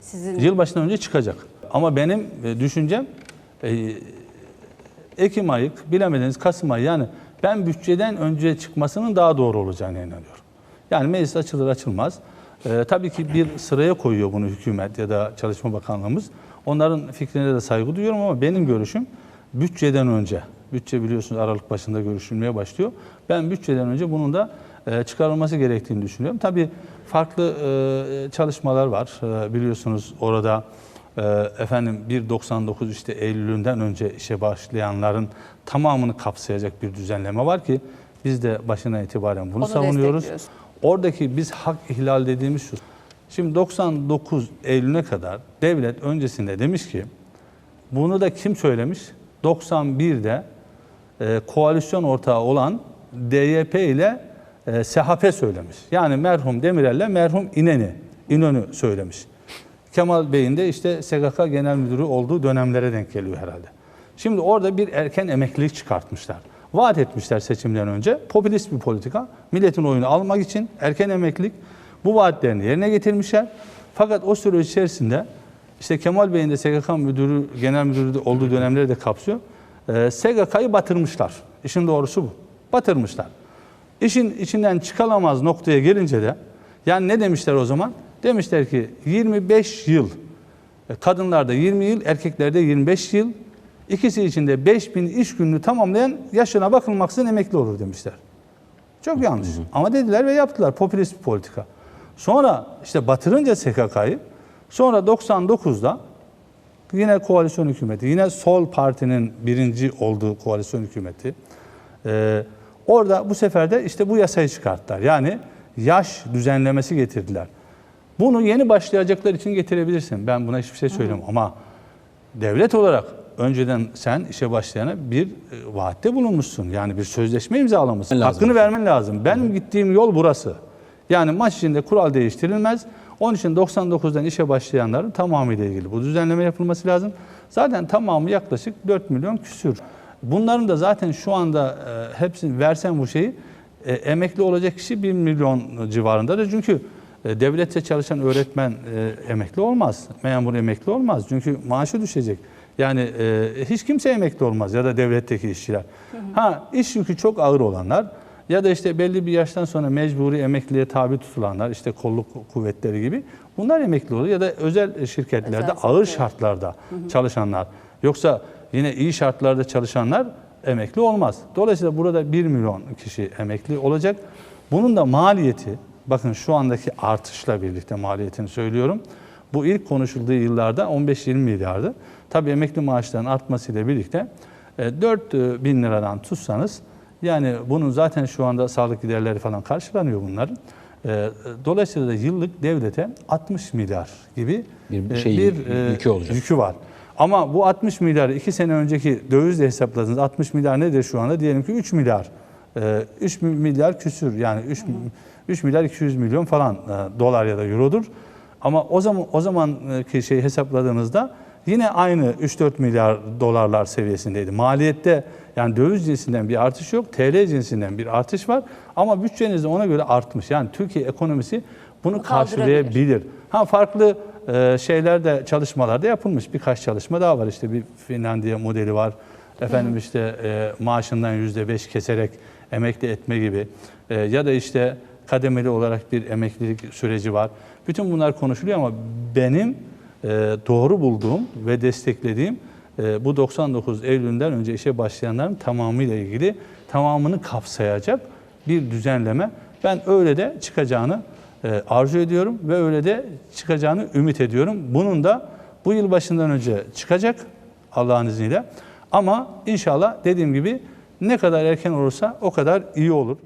Sizin Yılbaşından önce çıkacak. Ama benim e, düşüncem e, Ekim ayı, bilemediniz Kasım ayı yani ben bütçeden önce çıkmasının daha doğru olacağını inanıyorum. Yani meclis açılır açılmaz. e, tabii ki bir sıraya koyuyor bunu hükümet ya da Çalışma Bakanlığımız. Onların fikrine de saygı duyuyorum ama benim görüşüm bütçeden önce. Bütçe biliyorsunuz Aralık başında görüşülmeye başlıyor. Ben bütçeden önce bunun da çıkarılması gerektiğini düşünüyorum. Tabii farklı e, çalışmalar var. E, biliyorsunuz orada e, efendim 1.99 işte Eylül'ünden önce işe başlayanların tamamını kapsayacak bir düzenleme var ki biz de başına itibaren bunu Onu savunuyoruz. Oradaki biz hak ihlal dediğimiz şu. Şimdi 99 Eylül'e kadar devlet öncesinde demiş ki bunu da kim söylemiş? 91'de e, koalisyon ortağı olan DYP ile e, SHP söylemiş. Yani merhum Demirel ile merhum İneni, İnönü söylemiş. Kemal Bey'in de işte SGK Genel Müdürü olduğu dönemlere denk geliyor herhalde. Şimdi orada bir erken emeklilik çıkartmışlar. Vaat etmişler seçimden önce. Popülist bir politika. Milletin oyunu almak için erken emeklilik. Bu vaatlerini yerine getirmişler. Fakat o süre içerisinde işte Kemal Bey'in de SGK Müdürü, Genel Müdürü olduğu dönemleri de kapsıyor. Ee, SGK'yı batırmışlar. İşin doğrusu bu. Batırmışlar. İşin içinden çıkalamaz noktaya gelince de yani ne demişler o zaman? Demişler ki 25 yıl e, kadınlarda 20 yıl, erkeklerde 25 yıl. İkisi için de 5000 iş gününü tamamlayan yaşına bakılmaksızın emekli olur demişler. Çok yanlış. Ama dediler ve yaptılar. Popülist bir politika. Sonra işte batırınca SKK'yı sonra 99'da yine koalisyon hükümeti, yine sol partinin birinci olduğu koalisyon hükümeti. Ee, orada bu sefer de işte bu yasayı çıkarttılar. Yani yaş düzenlemesi getirdiler. Bunu yeni başlayacaklar için getirebilirsin. Ben buna hiçbir şey söylemiyorum ama devlet olarak önceden sen işe başlayana bir e, vaatte bulunmuşsun. Yani bir sözleşme imzalamışsın. Lazım. Hakkını vermen lazım. Benim gittiğim yol burası. Yani maç içinde kural değiştirilmez. Onun için 99'dan işe başlayanların tamamıyla ilgili bu düzenleme yapılması lazım. Zaten tamamı yaklaşık 4 milyon küsür. Bunların da zaten şu anda e, hepsini versen bu şeyi e, emekli olacak kişi 1 milyon civarındadır. Çünkü e, devlette çalışan öğretmen e, emekli olmaz. Memur emekli olmaz. Çünkü maaşı düşecek. Yani e, hiç kimse emekli olmaz ya da devletteki işçiler. Ha iş yükü çok ağır olanlar ya da işte belli bir yaştan sonra mecburi emekliye tabi tutulanlar işte kolluk kuvvetleri gibi bunlar emekli olur ya da özel şirketlerde Özel ağır sektör. şartlarda çalışanlar. Yoksa yine iyi şartlarda çalışanlar emekli olmaz. Dolayısıyla burada 1 milyon kişi emekli olacak. Bunun da maliyeti bakın şu andaki artışla birlikte maliyetini söylüyorum. Bu ilk konuşulduğu yıllarda 15-20 milyardı. Tabii emekli maaşlarının artmasıyla birlikte e, 4 bin liradan tutsanız yani bunun zaten şu anda sağlık giderleri falan karşılanıyor bunların. E, Dolayısıyla da yıllık devlete 60 milyar gibi Bir e, şey, yükü olacak. yükü var. Ama bu 60 milyar 2 sene önceki dövizle hesapladığınız 60 milyar nedir şu anda? Diyelim ki 3 milyar. E, 3 milyar küsür yani 3, 3 milyar 200 milyon falan e, dolar ya da eurodur. Ama o zaman o zamanki şey hesapladığımızda yine aynı 3-4 milyar dolarlar seviyesindeydi. Maliyette yani döviz cinsinden bir artış yok, TL cinsinden bir artış var ama bütçeniz de ona göre artmış. Yani Türkiye ekonomisi bunu karşılayabilir. Ha farklı e, şeylerde çalışmalarda yapılmış. Birkaç çalışma daha var. İşte bir Finlandiya modeli var. Efendim işte e, maaşından yüzde beş keserek emekli etme gibi. E, ya da işte kademeli olarak bir emeklilik süreci var. Bütün bunlar konuşuluyor ama benim doğru bulduğum ve desteklediğim e, bu 99 Eylül'den önce işe başlayanların tamamıyla ilgili tamamını kapsayacak bir düzenleme. Ben öyle de çıkacağını e, arzu ediyorum ve öyle de çıkacağını ümit ediyorum. Bunun da bu yıl başından önce çıkacak Allah'ın izniyle. Ama inşallah dediğim gibi ne kadar erken olursa o kadar iyi olur.